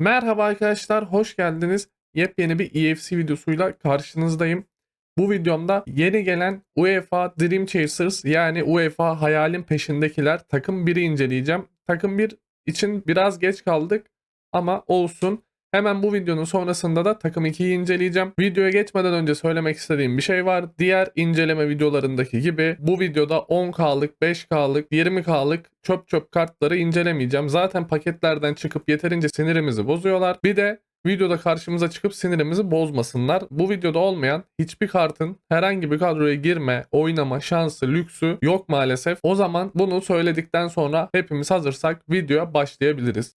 Merhaba arkadaşlar, hoş geldiniz. Yepyeni bir EFC videosuyla karşınızdayım. Bu videomda yeni gelen UEFA Dream Chasers yani UEFA hayalin peşindekiler takım 1'i inceleyeceğim. Takım 1 için biraz geç kaldık ama olsun. Hemen bu videonun sonrasında da takım 2'yi inceleyeceğim. Videoya geçmeden önce söylemek istediğim bir şey var. Diğer inceleme videolarındaki gibi bu videoda 10K'lık, 5K'lık, 20K'lık çöp çöp kartları incelemeyeceğim. Zaten paketlerden çıkıp yeterince sinirimizi bozuyorlar. Bir de videoda karşımıza çıkıp sinirimizi bozmasınlar. Bu videoda olmayan hiçbir kartın herhangi bir kadroya girme, oynama şansı, lüksü yok maalesef. O zaman bunu söyledikten sonra hepimiz hazırsak videoya başlayabiliriz.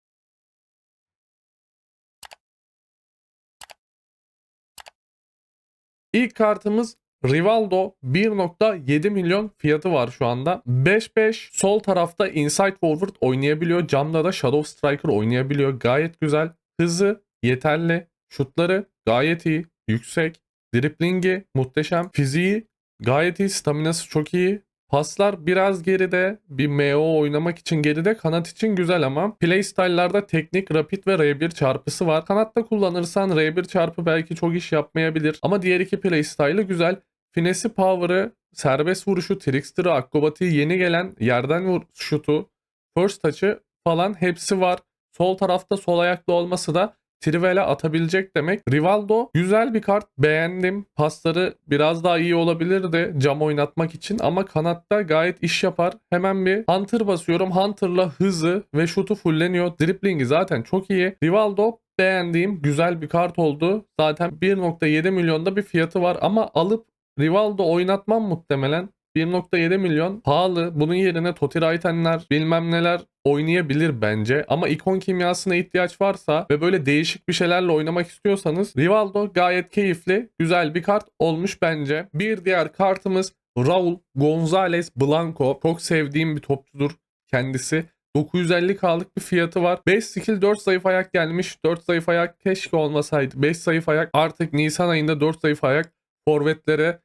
İlk kartımız Rivaldo 1.7 milyon fiyatı var şu anda. 5-5 sol tarafta inside forward oynayabiliyor. Camda da Shadow Striker oynayabiliyor. Gayet güzel. Hızı yeterli. Şutları gayet iyi. Yüksek. Driplingi muhteşem. Fiziği gayet iyi. Staminası çok iyi. Paslar biraz geride. Bir MO oynamak için geride. Kanat için güzel ama. Playstyle'larda teknik, rapid ve R1 çarpısı var. Kanatta kullanırsan R1 çarpı belki çok iş yapmayabilir. Ama diğer iki playstyle'ı güzel. Finesi, power'ı, serbest vuruşu, trickster'ı, akrobatiği, yeni gelen yerden vur şutu, first touch'ı falan hepsi var. Sol tarafta sol ayaklı olması da Trivela atabilecek demek. Rivaldo güzel bir kart. Beğendim. Pasları biraz daha iyi olabilirdi cam oynatmak için ama kanatta gayet iş yapar. Hemen bir Hunter basıyorum. Hunter'la hızı ve şutu fulleniyor. Driplingi zaten çok iyi. Rivaldo beğendiğim güzel bir kart oldu. Zaten 1.7 milyonda bir fiyatı var ama alıp Rivaldo oynatmam muhtemelen. 1.7 milyon pahalı. Bunun yerine Totti Raitenler bilmem neler oynayabilir bence. Ama ikon kimyasına ihtiyaç varsa ve böyle değişik bir şeylerle oynamak istiyorsanız Rivaldo gayet keyifli, güzel bir kart olmuş bence. Bir diğer kartımız Raul Gonzalez Blanco. Çok sevdiğim bir topçudur kendisi. 950k'lık bir fiyatı var. 5 skill 4 zayıf ayak gelmiş. 4 zayıf ayak keşke olmasaydı. 5 zayıf ayak artık Nisan ayında 4 zayıf ayak forvetlere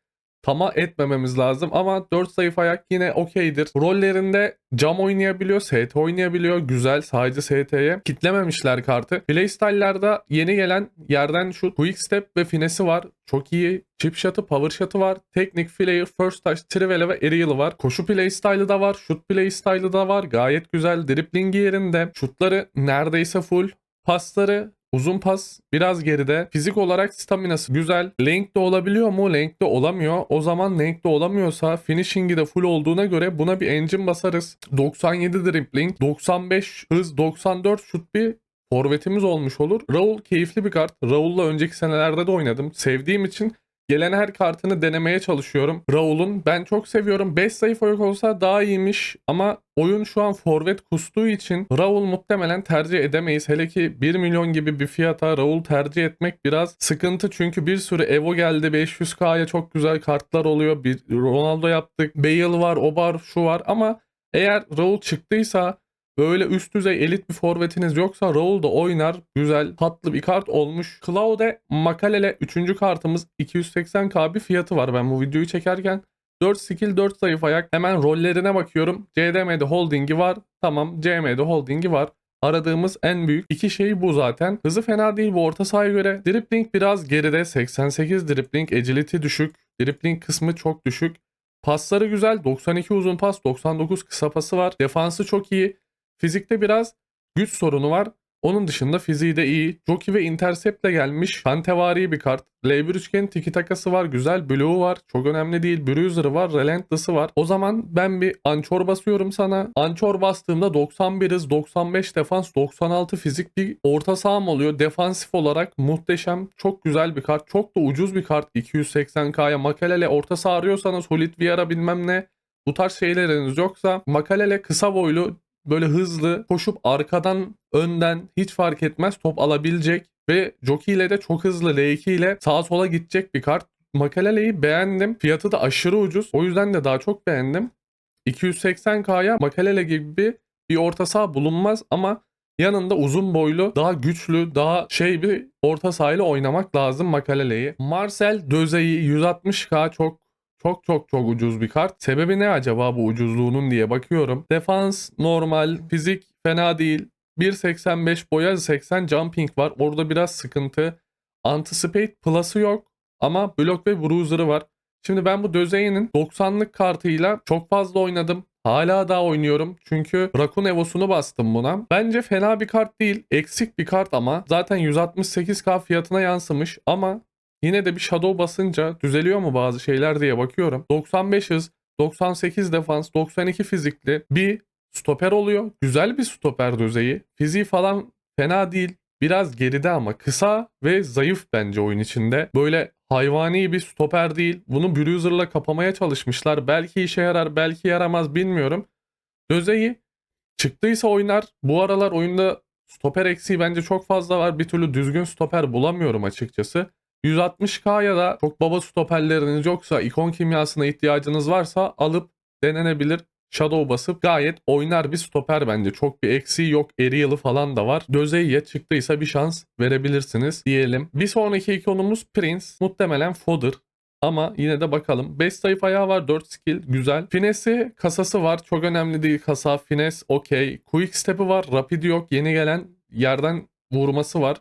tama etmememiz lazım ama 4 zayıf ayak yine okeydir. Rollerinde cam oynayabiliyor, ST oynayabiliyor. Güzel sadece ST'ye kitlememişler kartı. Playstyle'larda yeni gelen yerden şu quick step ve finesi var. Çok iyi. Chip shot'ı, power shot'ı var. Teknik, flare, first touch, trivela ve aerial'ı var. Koşu playstyle'ı da var. Shoot playstyle'ı da var. Gayet güzel. Driblingi yerinde. Şutları neredeyse full. Pasları Uzun pas biraz geride. Fizik olarak staminası güzel. Length de olabiliyor mu? Length de olamıyor. O zaman length de olamıyorsa finishing'i de full olduğuna göre buna bir engine basarız. 97 dribbling, 95 hız, 94 şut bir forvetimiz olmuş olur. Raul keyifli bir kart. Raul'la önceki senelerde de oynadım. Sevdiğim için Gelen her kartını denemeye çalışıyorum. Raul'un ben çok seviyorum. 5 zayıf ayak olsa daha iyiymiş ama oyun şu an forvet kustuğu için Raul muhtemelen tercih edemeyiz. Hele ki 1 milyon gibi bir fiyata Raul tercih etmek biraz sıkıntı. Çünkü bir sürü Evo geldi. 500k'ya çok güzel kartlar oluyor. Bir Ronaldo yaptık. Bale var, o var, şu var ama eğer Raul çıktıysa Böyle üst düzey elit bir forvetiniz yoksa Raul da oynar. Güzel tatlı bir kart olmuş. Claude Makalele 3. kartımız 280k bir fiyatı var ben bu videoyu çekerken. 4 skill 4 zayıf ayak. Hemen rollerine bakıyorum. CDM'de holdingi var. Tamam CM'de holdingi var. Aradığımız en büyük iki şey bu zaten. Hızı fena değil bu orta sahaya göre. Dribbling biraz geride. 88 dribbling. Agility düşük. Dribbling kısmı çok düşük. Pasları güzel. 92 uzun pas, 99 kısa pası var. Defansı çok iyi. Fizikte biraz güç sorunu var. Onun dışında fiziği de iyi. Jockey ve Intercept'le gelmiş. Fantevari bir kart. L1 üçgen tiki takası var. Güzel Blue'u var. Çok önemli değil. Bruiser'ı var. Relentless'ı var. O zaman ben bir Anchor basıyorum sana. Anchor bastığımda 91 hız, 95 defans, 96 fizik bir orta saham oluyor. Defansif olarak muhteşem. Çok güzel bir kart. Çok da ucuz bir kart. 280k'ya Makalele orta saha arıyorsanız Solid Vieira bilmem ne bu tarz şeyleriniz yoksa Makalele kısa boylu böyle hızlı koşup arkadan önden hiç fark etmez top alabilecek ve jockey ile de çok hızlı L2 ile sağa sola gidecek bir kart. Makalele'yi beğendim. Fiyatı da aşırı ucuz. O yüzden de daha çok beğendim. 280K'ya Makalele gibi bir orta saha bulunmaz ama yanında uzun boylu, daha güçlü, daha şey bir orta sahayla oynamak lazım Makalele'yi. Marcel Döze'yi 160K çok çok çok çok ucuz bir kart. Sebebi ne acaba bu ucuzluğunun diye bakıyorum. Defans normal, fizik fena değil. 1.85 boya 80 jumping var. Orada biraz sıkıntı. Anticipate plus'ı yok ama block ve bruiser'ı var. Şimdi ben bu Dözeye'nin 90'lık kartıyla çok fazla oynadım. Hala daha oynuyorum. Çünkü Rakun Evo'sunu bastım buna. Bence fena bir kart değil. Eksik bir kart ama. Zaten 168k fiyatına yansımış ama yine de bir Shadow basınca düzeliyor mu bazı şeyler diye bakıyorum. 95 hız, 98 defans, 92 fizikli bir stoper oluyor. Güzel bir stoper düzeyi. Fiziği falan fena değil. Biraz geride ama kısa ve zayıf bence oyun içinde. Böyle hayvani bir stoper değil. Bunu bruiser'la kapamaya çalışmışlar. Belki işe yarar, belki yaramaz bilmiyorum. Dözeyi çıktıysa oynar. Bu aralar oyunda stoper eksiği bence çok fazla var. Bir türlü düzgün stoper bulamıyorum açıkçası. 160k ya da çok baba stoperleriniz yoksa ikon kimyasına ihtiyacınız varsa alıp denenebilir. Shadow basıp gayet oynar bir stoper bence. Çok bir eksiği yok. Ariel'ı falan da var. Dözey'e çıktıysa bir şans verebilirsiniz diyelim. Bir sonraki ikonumuz Prince. Muhtemelen Fodder. Ama yine de bakalım. 5 zayıf ayağı var. 4 skill. Güzel. Finesi kasası var. Çok önemli değil kasa. Fines okey. Quick step'i var. Rapid yok. Yeni gelen yerden vurması var.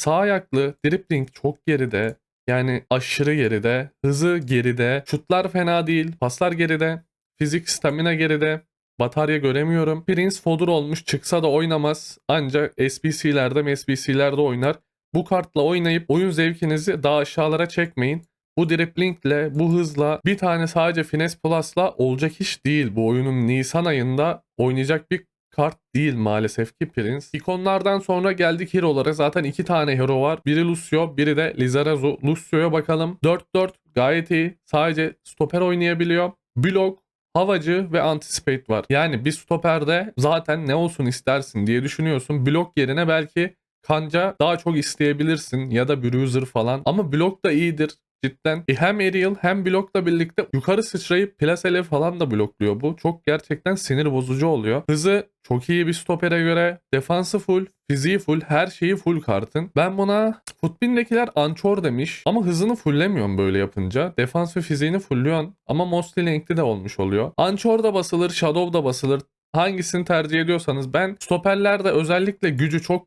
Sağ ayaklı. Dribbling çok geride. Yani aşırı geride. Hızı geride. Şutlar fena değil. Paslar geride. Fizik stamina geride. Batarya göremiyorum. Prince Fodder olmuş çıksa da oynamaz. Ancak SBC'lerde SBC'lerde oynar. Bu kartla oynayıp oyun zevkinizi daha aşağılara çekmeyin. Bu driblingle, bu hızla bir tane sadece Finesse Plus'la olacak iş değil. Bu oyunun Nisan ayında oynayacak bir kart değil maalesef ki Prince. İkonlardan sonra geldik hero'lara. Zaten iki tane hero var. Biri Lucio, biri de Lizarazu. Lucio'ya bakalım. 4-4 gayet iyi. Sadece stoper oynayabiliyor. Blok, havacı ve anticipate var. Yani bir stoperde zaten ne olsun istersin diye düşünüyorsun. Blok yerine belki kanca daha çok isteyebilirsin ya da bruiser falan. Ama blok da iyidir cidden. E hem aerial hem blokla birlikte yukarı sıçrayıp plasele falan da blokluyor bu. Çok gerçekten sinir bozucu oluyor. Hızı çok iyi bir stopere göre. Defansı full, fiziği full, her şeyi full kartın. Ben buna Footbin'dekiler ançor demiş ama hızını fulllemiyorsun böyle yapınca. Defans ve fiziğini fullüyorsun ama mostly length'i de olmuş oluyor. Ançor da basılır, shadow da basılır. Hangisini tercih ediyorsanız ben stoperlerde özellikle gücü çok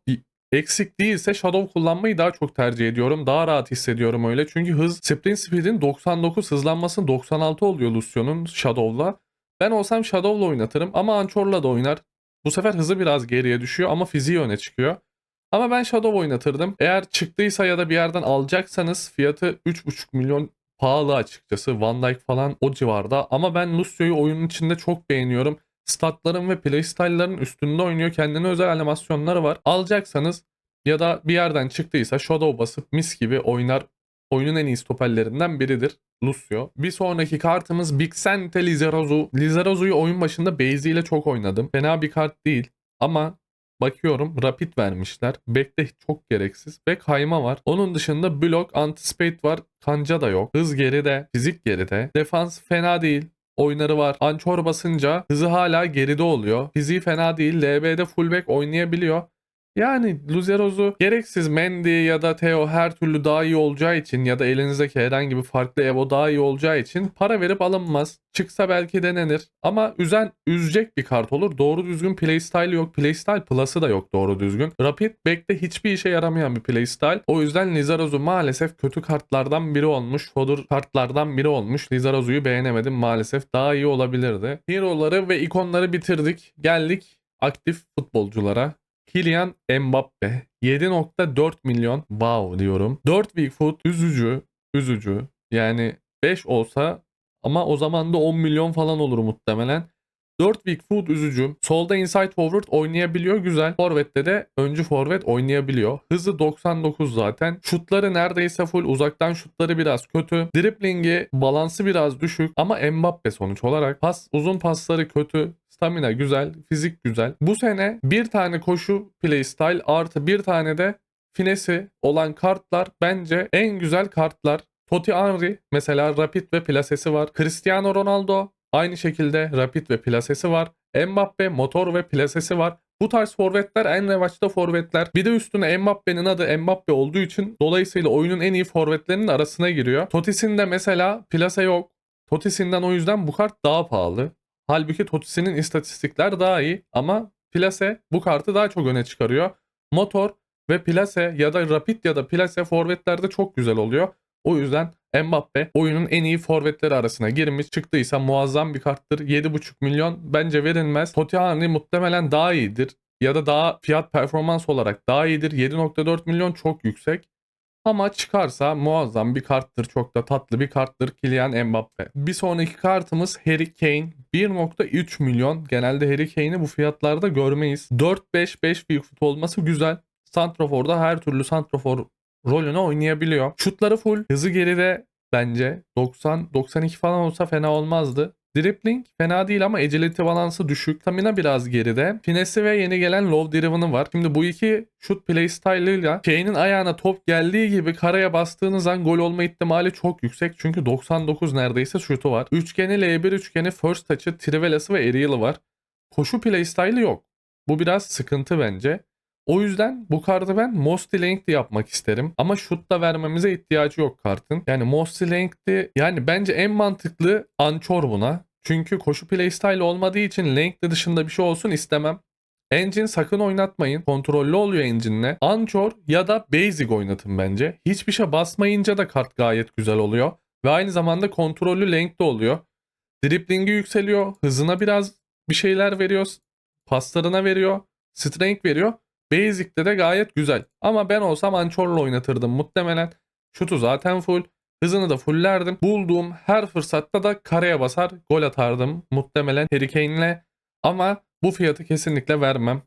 eksik değilse Shadow kullanmayı daha çok tercih ediyorum. Daha rahat hissediyorum öyle. Çünkü hız sprint speed'in 99 hızlanmasının 96 oluyor Lucio'nun Shadow'la. Ben olsam Shadow'la oynatırım ama Anchor'la da oynar. Bu sefer hızı biraz geriye düşüyor ama fiziği öne çıkıyor. Ama ben Shadow oynatırdım. Eğer çıktıysa ya da bir yerden alacaksanız fiyatı 3,5 milyon pahalı açıkçası. Van Dijk falan o civarda. Ama ben Lucio'yu oyunun içinde çok beğeniyorum statların ve playstyle'ların üstünde oynuyor. Kendine özel animasyonları var. Alacaksanız ya da bir yerden çıktıysa Shadow basıp mis gibi oynar. Oyunun en iyi stoperlerinden biridir. Lucio. Bir sonraki kartımız Bixente Lizarazu. Lizarazu'yu oyun başında Base ile çok oynadım. Fena bir kart değil ama bakıyorum rapid vermişler. Back'te çok gereksiz. Back kayma var. Onun dışında block, anticipate var. Kanca da yok. Hız geride, fizik geride. Defans fena değil oynarı var. Ançor basınca hızı hala geride oluyor. Fiziği fena değil. LB'de fullback oynayabiliyor. Yani Luzeroz'u gereksiz Mendy ya da Theo her türlü daha iyi olacağı için ya da elinizdeki herhangi bir farklı Evo daha iyi olacağı için para verip alınmaz. Çıksa belki denenir. Ama üzen üzecek bir kart olur. Doğru düzgün playstyle yok. Playstyle plus'ı da yok doğru düzgün. Rapid back'te hiçbir işe yaramayan bir playstyle. O yüzden Lizarazu maalesef kötü kartlardan biri olmuş. Fodor kartlardan biri olmuş. Lizarazu'yu beğenemedim maalesef. Daha iyi olabilirdi. Hero'ları ve ikonları bitirdik. Geldik aktif futbolculara. Kylian Mbappe 7.4 milyon wow diyorum. 4 Bigfoot üzücü üzücü yani 5 olsa ama o zaman da 10 milyon falan olur muhtemelen. 4 Bigfoot üzücü. Solda inside forward oynayabiliyor güzel. Forvet'te de öncü forvet oynayabiliyor. Hızı 99 zaten. Şutları neredeyse full. Uzaktan şutları biraz kötü. Dribbling'i balansı biraz düşük. Ama Mbappe sonuç olarak. Pas uzun pasları kötü. Stamina güzel, fizik güzel. Bu sene bir tane koşu playstyle artı bir tane de finesi olan kartlar bence en güzel kartlar. Totti Henry mesela rapid ve plasesi var. Cristiano Ronaldo aynı şekilde rapid ve plasesi var. Mbappe motor ve plasesi var. Bu tarz forvetler en revaçta forvetler. Bir de üstüne Mbappe'nin adı Mbappe olduğu için dolayısıyla oyunun en iyi forvetlerinin arasına giriyor. Totis'in de mesela plase yok. Totis'inden o yüzden bu kart daha pahalı. Halbuki Totsi'nin istatistikler daha iyi ama plase bu kartı daha çok öne çıkarıyor. Motor ve plase ya da rapid ya da plase forvetlerde çok güzel oluyor. O yüzden Mbappe oyunun en iyi forvetleri arasına girmiş çıktıysa muazzam bir karttır. 7,5 milyon bence verilmez. Totti Henry muhtemelen daha iyidir. Ya da daha fiyat performans olarak daha iyidir. 7.4 milyon çok yüksek. Ama çıkarsa muazzam bir karttır. Çok da tatlı bir karttır Kylian Mbappe. Bir sonraki kartımız Harry Kane. 1.3 milyon. Genelde Harry Kane'i bu fiyatlarda görmeyiz. 4-5-5 büyük fut olması güzel. Santrofor'da her türlü santrofor rolünü oynayabiliyor. Şutları full. Hızı geride bence. 90-92 falan olsa fena olmazdı. Dribbling fena değil ama agility balansı düşük. Stamina biraz geride. Finesi ve yeni gelen low driven'ı var. Şimdi bu iki shoot play style'ıyla Kane'in ayağına top geldiği gibi karaya bastığınız an gol olma ihtimali çok yüksek. Çünkü 99 neredeyse şutu var. Üçgeni L1 üçgeni first touch'ı, trivelası ve aerial'ı var. Koşu play style'ı yok. Bu biraz sıkıntı bence. O yüzden bu kartı ben Most Length'i yapmak isterim. Ama shoot da vermemize ihtiyacı yok kartın. Yani Most Length'i yani bence en mantıklı Anchor buna. Çünkü koşu playstyle olmadığı için length dışında bir şey olsun istemem. Engine sakın oynatmayın. Kontrollü oluyor engine'le. Anchor ya da Basic oynatın bence. Hiçbir şey basmayınca da kart gayet güzel oluyor. Ve aynı zamanda kontrollü length'de oluyor. Dribbling'i yükseliyor. Hızına biraz bir şeyler veriyor. Paslarına veriyor. Strength veriyor. Basic'te de gayet güzel. Ama ben olsam Anchor'la oynatırdım muhtemelen. Şutu zaten full. Hızını da fullerdim. Bulduğum her fırsatta da kareye basar gol atardım. Muhtemelen Harry Kane'le. Ama bu fiyatı kesinlikle vermem.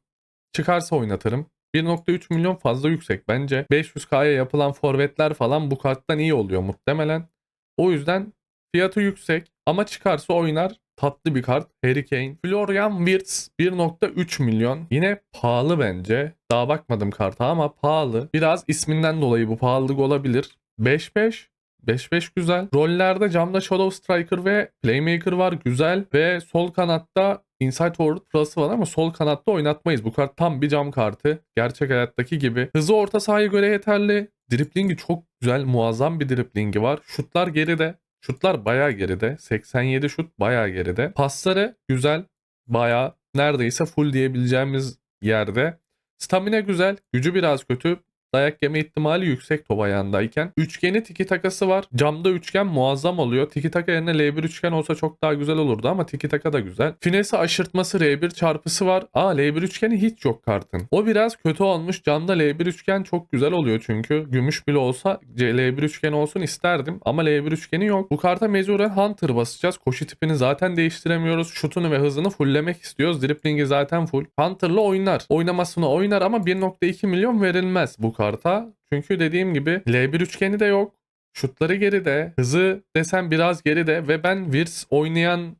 Çıkarsa oynatırım. 1.3 milyon fazla yüksek bence. 500k'ya yapılan forvetler falan bu karttan iyi oluyor muhtemelen. O yüzden fiyatı yüksek ama çıkarsa oynar. Tatlı bir kart. Harry Kane. Florian Wirtz 1.3 milyon. Yine pahalı bence. Daha bakmadım karta ama pahalı. Biraz isminden dolayı bu pahalılık olabilir. 5-5 5-5 güzel. Rollerde camda Shadow Striker ve Playmaker var güzel. Ve sol kanatta Inside Forward Plus'ı var ama sol kanatta oynatmayız. Bu kart tam bir cam kartı. Gerçek hayattaki gibi. Hızı orta sahaya göre yeterli. Driplingi çok güzel. Muazzam bir driplingi var. Şutlar geride. Şutlar bayağı geride. 87 şut bayağı geride. Pasları güzel. Bayağı neredeyse full diyebileceğimiz yerde. Stamina güzel. Gücü biraz kötü. Dayak yeme ihtimali yüksek top ayağındayken. Üçgeni tiki takası var. Camda üçgen muazzam oluyor. Tiki taka yerine L1 üçgen olsa çok daha güzel olurdu ama tiki taka da güzel. Finesi aşırtması R1 çarpısı var. Aa L1 üçgeni hiç yok kartın. O biraz kötü olmuş. Camda L1 üçgen çok güzel oluyor çünkü. Gümüş bile olsa L1 üçgeni olsun isterdim ama L1 üçgeni yok. Bu karta mecburen Hunter basacağız. Koşu tipini zaten değiştiremiyoruz. Şutunu ve hızını fulllemek istiyoruz. Driplingi zaten full. Hunter'la oynar. Oynamasını oynar ama 1.2 milyon verilmez bu karta. Çünkü dediğim gibi L1 üçgeni de yok. Şutları geride. Hızı desem biraz geride ve ben Wirtz oynayan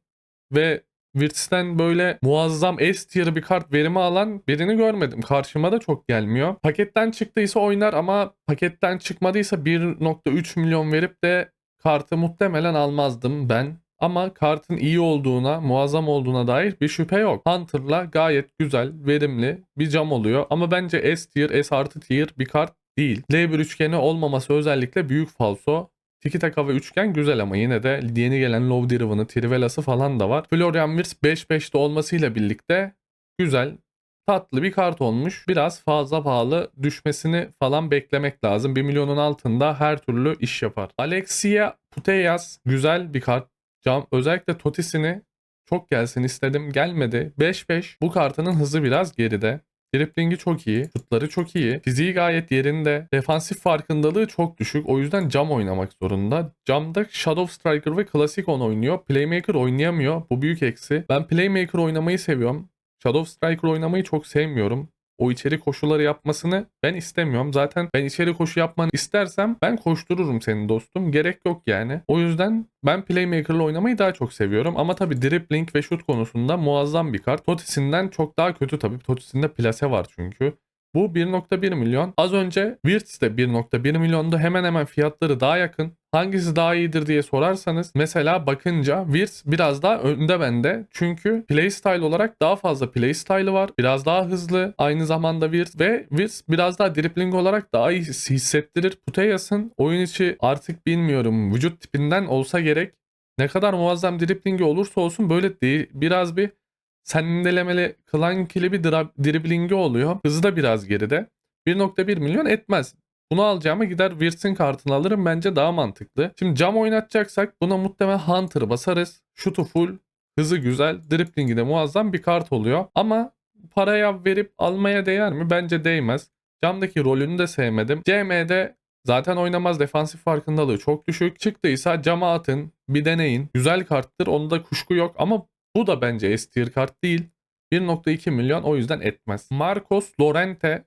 ve Wirtz'ten böyle muazzam S tier bir kart verimi alan birini görmedim. Karşıma da çok gelmiyor. Paketten çıktıysa oynar ama paketten çıkmadıysa 1.3 milyon verip de kartı muhtemelen almazdım ben. Ama kartın iyi olduğuna, muazzam olduğuna dair bir şüphe yok. Hunter'la gayet güzel, verimli bir cam oluyor. Ama bence S tier, S artı tier bir kart değil. L1 üçgeni olmaması özellikle büyük falso. Tiki taka ve üçgen güzel ama yine de yeni gelen Low Driven'ı, Trivela'sı falan da var. Florian Wirtz 5-5'te olmasıyla birlikte güzel, tatlı bir kart olmuş. Biraz fazla pahalı düşmesini falan beklemek lazım. 1 milyonun altında her türlü iş yapar. Alexia Putellas güzel bir kart. Cam, özellikle Totis'ini çok gelsin istedim. Gelmedi. 5-5. Bu kartının hızı biraz geride. Driplingi çok iyi. Şutları çok iyi. Fiziği gayet yerinde. Defansif farkındalığı çok düşük. O yüzden cam oynamak zorunda. Camda Shadow Striker ve Classic on oynuyor. Playmaker oynayamıyor. Bu büyük eksi. Ben Playmaker oynamayı seviyorum. Shadow Striker oynamayı çok sevmiyorum. O içeri koşuları yapmasını ben istemiyorum. Zaten ben içeri koşu yapmanı istersem ben koştururum seni dostum. Gerek yok yani. O yüzden ben Playmaker'la oynamayı daha çok seviyorum. Ama tabii dribbling ve şut konusunda muazzam bir kart. Totis'inden çok daha kötü tabii. Totis'inde plase var çünkü. Bu 1.1 milyon. Az önce Wirtz de 1.1 milyondu. Hemen hemen fiyatları daha yakın. Hangisi daha iyidir diye sorarsanız mesela bakınca Wirtz biraz daha önde bende. Çünkü playstyle olarak daha fazla playstyle'ı var. Biraz daha hızlı. Aynı zamanda Wirtz ve Wirtz biraz daha dribbling olarak daha iyi hissettirir. Puteyas'ın oyun içi artık bilmiyorum vücut tipinden olsa gerek ne kadar muazzam driblingi olursa olsun böyle değil, biraz bir sendelemeli klan kilibi dra- driblingi oluyor. Hızı da biraz geride. 1.1 milyon etmez. Bunu alacağıma gider Wirtz'in kartını alırım bence daha mantıklı. Şimdi cam oynatacaksak buna muhtemelen Hunter basarız. Şutu full, hızı güzel, driblingi de muazzam bir kart oluyor. Ama paraya verip almaya değer mi? Bence değmez. Camdaki rolünü de sevmedim. CM'de zaten oynamaz defansif farkındalığı çok düşük. Çıktıysa cama atın, bir deneyin. Güzel karttır onda kuşku yok ama bu da bence S tier kart değil. 1.2 milyon o yüzden etmez. Marcos Lorente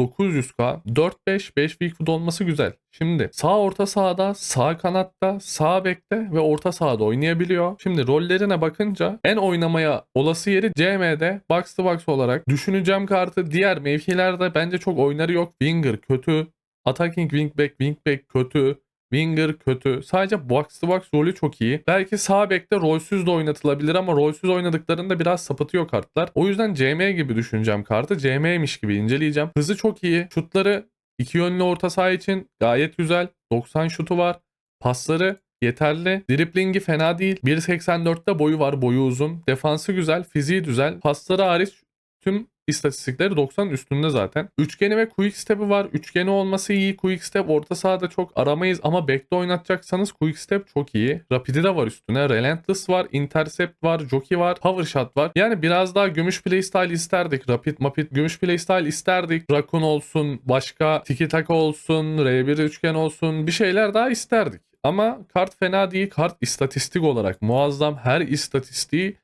900k 4-5 5 weak foot olması güzel. Şimdi sağ orta sahada, sağ kanatta, sağ bekte ve orta sahada oynayabiliyor. Şimdi rollerine bakınca en oynamaya olası yeri CM'de box to box olarak düşüneceğim kartı diğer mevkilerde bence çok oynarı yok. Winger kötü, attacking wingback, wingback kötü. Winger kötü. Sadece box to box rolü çok iyi. Belki sağ bekte rolsüz de oynatılabilir ama rolsüz oynadıklarında biraz sapıtıyor kartlar. O yüzden CM gibi düşüneceğim kartı. CM'ymiş gibi inceleyeceğim. Hızı çok iyi. Şutları iki yönlü orta saha için gayet güzel. 90 şutu var. Pasları yeterli. Driblingi fena değil. 1.84'te boyu var. Boyu uzun. Defansı güzel. Fiziği güzel. Pasları hariç tüm istatistikleri 90 üstünde zaten. Üçgeni ve quick step'i var. Üçgeni olması iyi. Quick step orta sahada çok aramayız ama back'te oynatacaksanız quick step çok iyi. Rapidi de var üstüne. Relentless var. Intercept var. Jockey var. Power shot var. Yani biraz daha gümüş playstyle isterdik. Rapid mapid gümüş playstyle isterdik. Raccoon olsun. Başka tiki taka olsun. R1 üçgen olsun. Bir şeyler daha isterdik. Ama kart fena değil. Kart istatistik olarak muazzam. Her istatistiği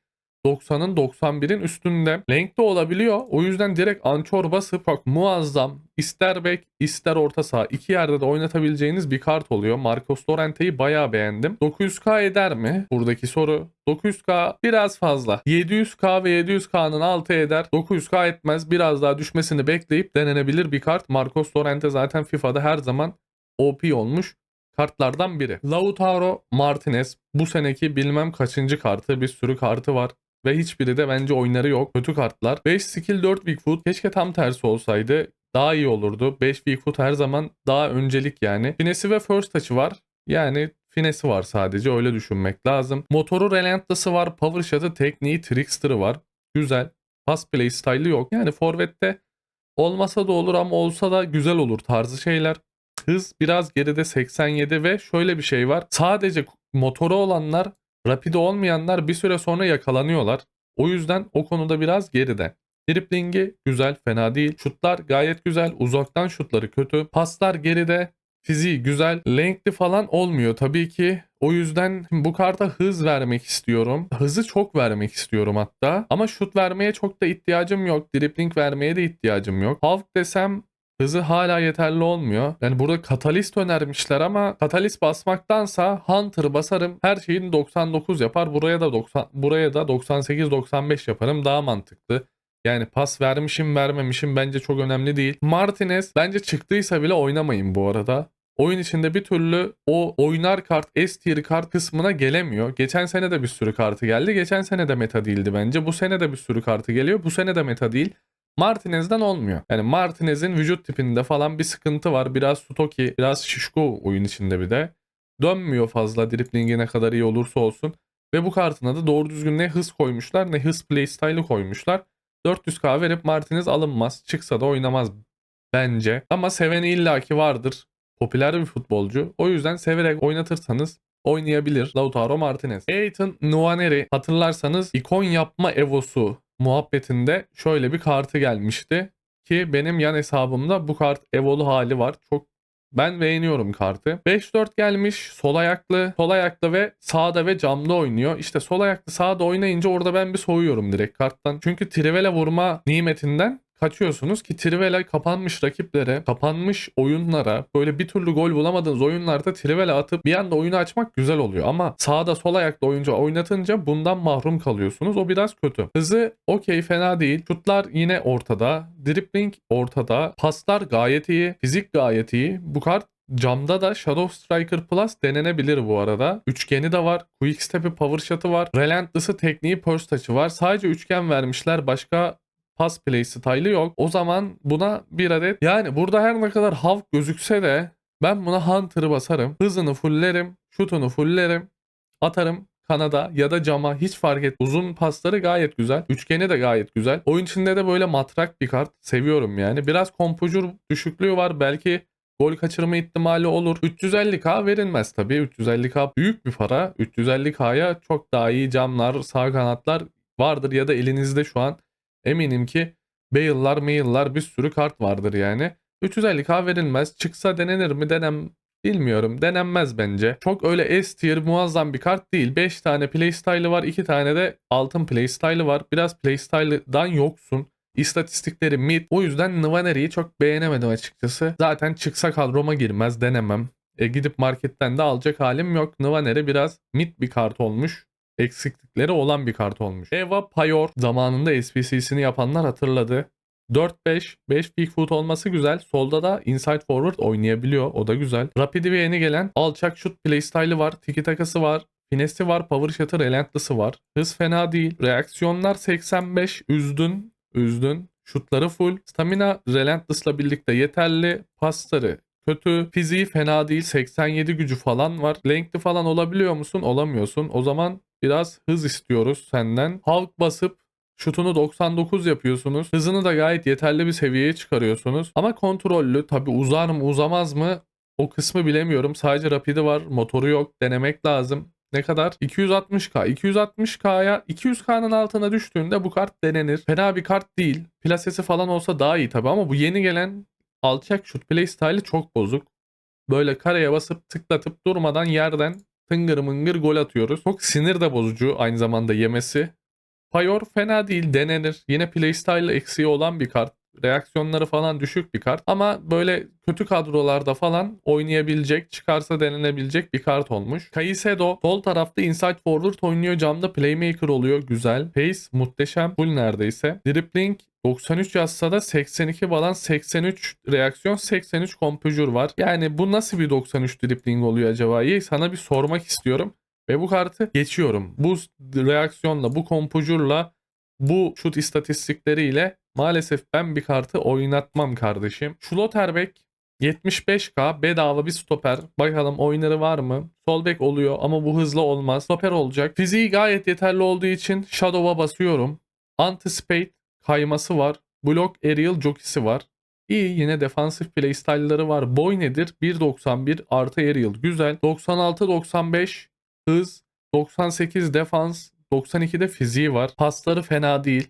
90'ın 91'in üstünde. Length olabiliyor. O yüzden direkt ançor basıp bak muazzam ister bek ister orta saha iki yerde de oynatabileceğiniz bir kart oluyor. Marcos Llorente'yi bayağı beğendim. 900k eder mi? Buradaki soru. 900k biraz fazla. 700k ve 700k'nın altı eder. 900k etmez. Biraz daha düşmesini bekleyip denenebilir bir kart. Marcos Llorente zaten FIFA'da her zaman OP olmuş kartlardan biri. Lautaro Martinez bu seneki bilmem kaçıncı kartı bir sürü kartı var. Ve hiçbiri de bence oynarı yok. Kötü kartlar. 5 skill 4 weak foot. Keşke tam tersi olsaydı. Daha iyi olurdu. 5 weak foot her zaman daha öncelik yani. Finesi ve first touch'ı var. Yani finesi var sadece öyle düşünmek lazım. Motoru relentless'ı var. Power shot'ı, tekniği, trickster'ı var. Güzel. Pass play style'ı yok. Yani forvette olmasa da olur ama olsa da güzel olur tarzı şeyler. Hız biraz geride 87 ve şöyle bir şey var. Sadece motoru olanlar Rapide olmayanlar bir süre sonra yakalanıyorlar. O yüzden o konuda biraz geride. Driblingi güzel, fena değil. Şutlar gayet güzel. Uzaktan şutları kötü. Paslar geride. Fiziği güzel. Lengthli falan olmuyor tabii ki. O yüzden bu karta hız vermek istiyorum. Hızı çok vermek istiyorum hatta. Ama şut vermeye çok da ihtiyacım yok. Dribbling vermeye de ihtiyacım yok. Halk desem Hızı hala yeterli olmuyor. Yani burada katalist önermişler ama katalist basmaktansa Hunter basarım. Her şeyin 99 yapar. Buraya da 90 buraya da 98 95 yaparım. Daha mantıklı. Yani pas vermişim vermemişim bence çok önemli değil. Martinez bence çıktıysa bile oynamayın bu arada. Oyun içinde bir türlü o oynar kart S tier kart kısmına gelemiyor. Geçen sene de bir sürü kartı geldi. Geçen sene de meta değildi bence. Bu sene de bir sürü kartı geliyor. Bu sene de meta değil. Martinez'den olmuyor. Yani Martinez'in vücut tipinde falan bir sıkıntı var. Biraz Sutoki, biraz şişko oyun içinde bir de. Dönmüyor fazla driplingi ne kadar iyi olursa olsun. Ve bu kartına da doğru düzgün ne hız koymuşlar ne hız playstyle'ı koymuşlar. 400k verip Martinez alınmaz. Çıksa da oynamaz bence. Ama seveni illaki vardır. Popüler bir futbolcu. O yüzden severek oynatırsanız oynayabilir Lautaro Martinez. Ethan Nwaneri hatırlarsanız ikon yapma evosu muhabbetinde şöyle bir kartı gelmişti. Ki benim yan hesabımda bu kart evolu hali var. Çok ben beğeniyorum kartı. 5-4 gelmiş sol ayaklı, sol ayaklı ve sağda ve camda oynuyor. İşte sol ayaklı sağda oynayınca orada ben bir soğuyorum direkt karttan. Çünkü Trivela vurma nimetinden kaçıyorsunuz ki Trivela kapanmış rakiplere, kapanmış oyunlara, böyle bir türlü gol bulamadığınız oyunlarda Trivela atıp bir anda oyunu açmak güzel oluyor. Ama sağda sol ayaklı oyuncu oynatınca bundan mahrum kalıyorsunuz. O biraz kötü. Hızı okey fena değil. Şutlar yine ortada. Dribbling ortada. Paslar gayet iyi. Fizik gayet iyi. Bu kart Camda da Shadow Striker Plus denenebilir bu arada. Üçgeni de var. Quick Step'i Power Shot'ı var. Relentless'ı tekniği Burst Touch'ı var. Sadece üçgen vermişler. Başka pass play style'ı yok. O zaman buna bir adet yani burada her ne kadar halk gözükse de ben buna Hunter'ı basarım. Hızını fulllerim. Şutunu fulllerim. Atarım. kanada ya da cama hiç fark et. Uzun pasları gayet güzel. Üçgeni de gayet güzel. Oyun içinde de böyle matrak bir kart. Seviyorum yani. Biraz kompujur düşüklüğü var. Belki gol kaçırma ihtimali olur. 350k verilmez tabii. 350k büyük bir para. 350k'ya çok daha iyi camlar, sağ kanatlar vardır ya da elinizde şu an eminim ki Bale'lar, Mail'lar bir sürü kart vardır yani. 350k verilmez. Çıksa denenir mi? Denem Bilmiyorum. Denenmez bence. Çok öyle S tier muazzam bir kart değil. 5 tane playstyle'ı var. 2 tane de altın playstyle'ı var. Biraz playstyle'dan yoksun. İstatistikleri mid. O yüzden Nvaneri'yi çok beğenemedim açıkçası. Zaten çıksa kadroma girmez. Denemem. E, gidip marketten de alacak halim yok. Nvaneri biraz mid bir kart olmuş eksiklikleri olan bir kart olmuş. Eva Payor zamanında SPC'sini yapanlar hatırladı. 4-5, 5 big foot olması güzel. Solda da inside forward oynayabiliyor. O da güzel. Rapidi ve yeni gelen alçak şut playstyle'ı var. Tiki takası var. Finesi var. Power shot'ı relentless'ı var. Hız fena değil. Reaksiyonlar 85. Üzdün. Üzdün. Şutları full. Stamina relentless'la birlikte yeterli. Pasları kötü. Fiziği fena değil. 87 gücü falan var. Length'i falan olabiliyor musun? Olamıyorsun. O zaman biraz hız istiyoruz senden. Halk basıp Şutunu 99 yapıyorsunuz. Hızını da gayet yeterli bir seviyeye çıkarıyorsunuz. Ama kontrollü. Tabi uzar mı uzamaz mı o kısmı bilemiyorum. Sadece rapidi var. Motoru yok. Denemek lazım. Ne kadar? 260k. 260k'ya 200k'nın altına düştüğünde bu kart denenir. Fena bir kart değil. Plasesi falan olsa daha iyi tabi ama bu yeni gelen alçak şut playstyle'ı çok bozuk. Böyle kareye basıp tıklatıp durmadan yerden tıngır mıngır gol atıyoruz. Çok sinir de bozucu aynı zamanda yemesi. Payor fena değil denenir. Yine playstyle eksiği olan bir kart. Reaksiyonları falan düşük bir kart. Ama böyle kötü kadrolarda falan oynayabilecek, çıkarsa denenebilecek bir kart olmuş. Caicedo sol tarafta inside forward oynuyor. Camda playmaker oluyor. Güzel. Pace muhteşem. Full neredeyse. Dribbling 93 yazsa da 82 balans 83 reaksiyon 83 kompüjür var. Yani bu nasıl bir 93 dribbling oluyor acaba? İyi sana bir sormak istiyorum. Ve bu kartı geçiyorum. Bu reaksiyonla, bu kompujurla, bu şut istatistikleriyle maalesef ben bir kartı oynatmam kardeşim. Schlotterbeck 75k bedava bir stoper. Bakalım oynarı var mı? Sol bek oluyor ama bu hızlı olmaz. Stoper olacak. Fiziği gayet yeterli olduğu için Shadow'a basıyorum. Anticipate kayması var. Block Aerial Jockey'si var. İyi yine defansif playstyle'ları var. Boy nedir? 1.91 artı Aerial. Güzel. 96-95 hız, 98 defans, 92'de fiziği var. Pasları fena değil.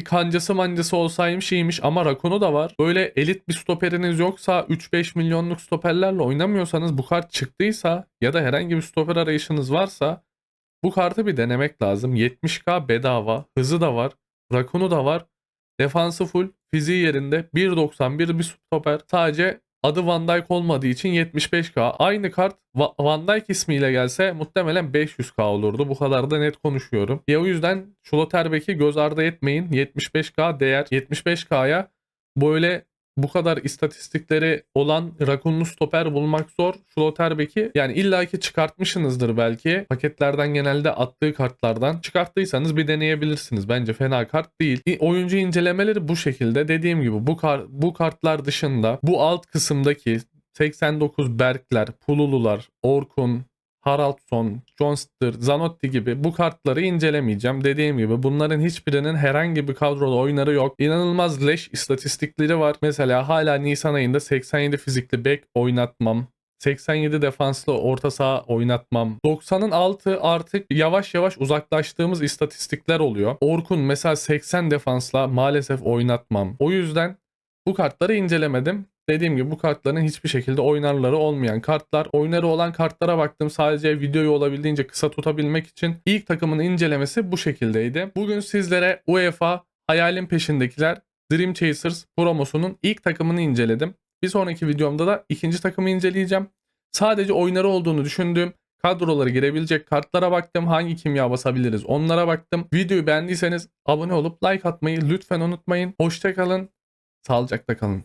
Bir kancası mancası olsaymış iyiymiş ama Rakonu da var. Böyle elit bir stoperiniz yoksa 3-5 milyonluk stoperlerle oynamıyorsanız bu kart çıktıysa ya da herhangi bir stoper arayışınız varsa bu kartı bir denemek lazım. 70k bedava. Hızı da var. Rakonu da var. Defansı full. Fiziği yerinde. 1.91 bir stoper. Sadece Adı Van Dijk olmadığı için 75k. Aynı kart Van Dijk ismiyle gelse muhtemelen 500k olurdu. Bu kadar da net konuşuyorum. Ya o yüzden Schlotterbeck'i göz ardı etmeyin. 75k değer. 75k'ya böyle bu kadar istatistikleri olan rakunlu stoper bulmak zor. Schlotterbeck'i yani illaki çıkartmışsınızdır belki. Paketlerden genelde attığı kartlardan. Çıkarttıysanız bir deneyebilirsiniz. Bence fena kart değil. Oyuncu incelemeleri bu şekilde. Dediğim gibi bu, kar bu kartlar dışında bu alt kısımdaki 89 Berkler, Pululular, Orkun, Haraldsson, Johnster, Zanotti gibi bu kartları incelemeyeceğim. Dediğim gibi bunların hiçbirinin herhangi bir kadroda oynarı yok. İnanılmaz leş istatistikleri var. Mesela hala Nisan ayında 87 fizikli bek oynatmam. 87 defanslı orta saha oynatmam. 90'ın altı artık yavaş yavaş uzaklaştığımız istatistikler oluyor. Orkun mesela 80 defansla maalesef oynatmam. O yüzden bu kartları incelemedim. Dediğim gibi bu kartların hiçbir şekilde oynarları olmayan kartlar. Oynarı olan kartlara baktım sadece videoyu olabildiğince kısa tutabilmek için. ilk takımın incelemesi bu şekildeydi. Bugün sizlere UEFA hayalin peşindekiler Dream Chasers promosunun ilk takımını inceledim. Bir sonraki videomda da ikinci takımı inceleyeceğim. Sadece oynarı olduğunu düşündüğüm kadroları girebilecek kartlara baktım. Hangi kimya basabiliriz onlara baktım. Videoyu beğendiyseniz abone olup like atmayı lütfen unutmayın. Hoşçakalın. Sağlıcakla kalın.